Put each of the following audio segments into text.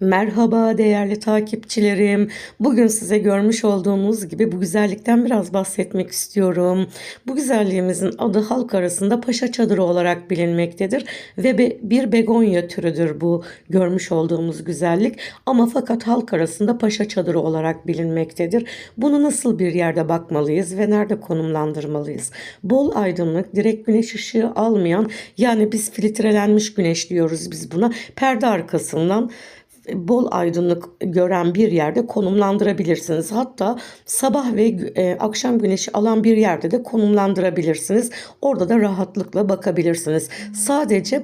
Merhaba değerli takipçilerim. Bugün size görmüş olduğunuz gibi bu güzellikten biraz bahsetmek istiyorum. Bu güzelliğimizin adı halk arasında paşa çadırı olarak bilinmektedir ve bir begonya türüdür bu görmüş olduğumuz güzellik. Ama fakat halk arasında paşa çadırı olarak bilinmektedir. Bunu nasıl bir yerde bakmalıyız ve nerede konumlandırmalıyız? Bol aydınlık, direkt güneş ışığı almayan yani biz filtrelenmiş güneş diyoruz biz buna. Perde arkasından bol aydınlık gören bir yerde konumlandırabilirsiniz. Hatta sabah ve e, akşam güneşi alan bir yerde de konumlandırabilirsiniz. Orada da rahatlıkla bakabilirsiniz. Sadece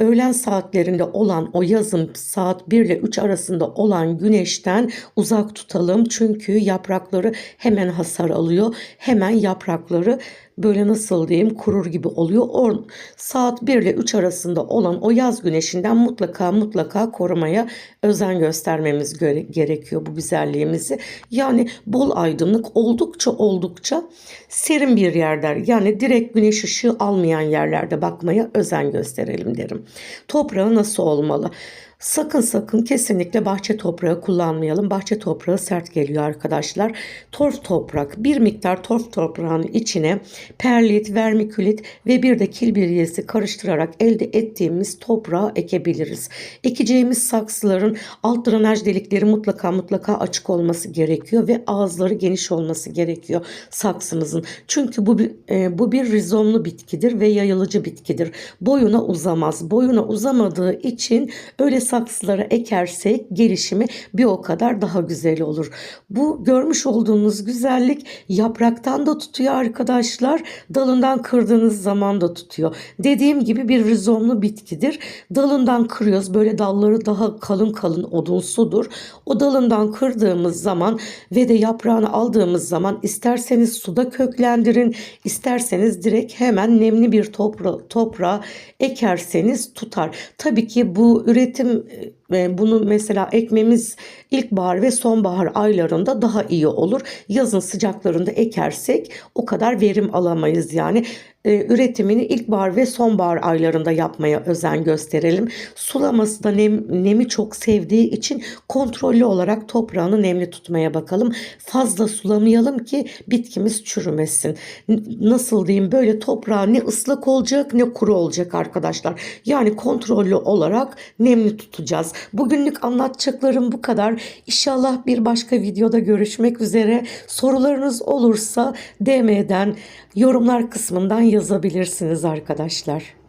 öğlen saatlerinde olan o yazın saat 1 ile 3 arasında olan güneşten uzak tutalım. Çünkü yaprakları hemen hasar alıyor. Hemen yaprakları böyle nasıl diyeyim kurur gibi oluyor. O saat 1 ile 3 arasında olan o yaz güneşinden mutlaka mutlaka korumaya özen göstermemiz gerekiyor bu güzelliğimizi. Yani bol aydınlık oldukça oldukça serin bir yerler yani direkt güneş ışığı almayan yerlerde bakmaya özen gösterelim derim. Toprağı nasıl olmalı? Sakın sakın kesinlikle bahçe toprağı kullanmayalım. Bahçe toprağı sert geliyor arkadaşlar. Torf toprak, bir miktar torf toprağın içine perlit, vermikülit ve bir de kil bilyesi karıştırarak elde ettiğimiz toprağı ekebiliriz. Ekeceğimiz saksıların alt drenaj delikleri mutlaka mutlaka açık olması gerekiyor ve ağızları geniş olması gerekiyor saksımızın. Çünkü bu e, bu bir rizomlu bitkidir ve yayılıcı bitkidir. Boyuna uzamaz. Boyuna uzamadığı için öyle saksılara ekersek gelişimi bir o kadar daha güzel olur. Bu görmüş olduğunuz güzellik yapraktan da tutuyor arkadaşlar. Dalından kırdığınız zaman da tutuyor. Dediğim gibi bir rizomlu bitkidir. Dalından kırıyoruz. Böyle dalları daha kalın kalın odunsudur. O dalından kırdığımız zaman ve de yaprağını aldığımız zaman isterseniz suda köklendirin, isterseniz direkt hemen nemli bir topra toprağa ekerseniz tutar. Tabii ki bu üretim e, bunu mesela ekmemiz ilkbahar ve sonbahar aylarında daha iyi olur. Yazın sıcaklarında ekersek o kadar verim alamayız yani. E, üretimini ilkbahar ve sonbahar aylarında yapmaya özen gösterelim. Sulaması da nem, nemi çok sevdiği için kontrollü olarak toprağını nemli tutmaya bakalım. Fazla sulamayalım ki bitkimiz çürümesin. Nasıl diyeyim böyle toprağı ne ıslak olacak ne kuru olacak arkadaşlar. Yani kontrollü olarak nemli tutacağız. Bugünlük anlatacaklarım bu kadar. İnşallah bir başka videoda görüşmek üzere. Sorularınız olursa DM'den yorumlar kısmından yazabilirsiniz arkadaşlar.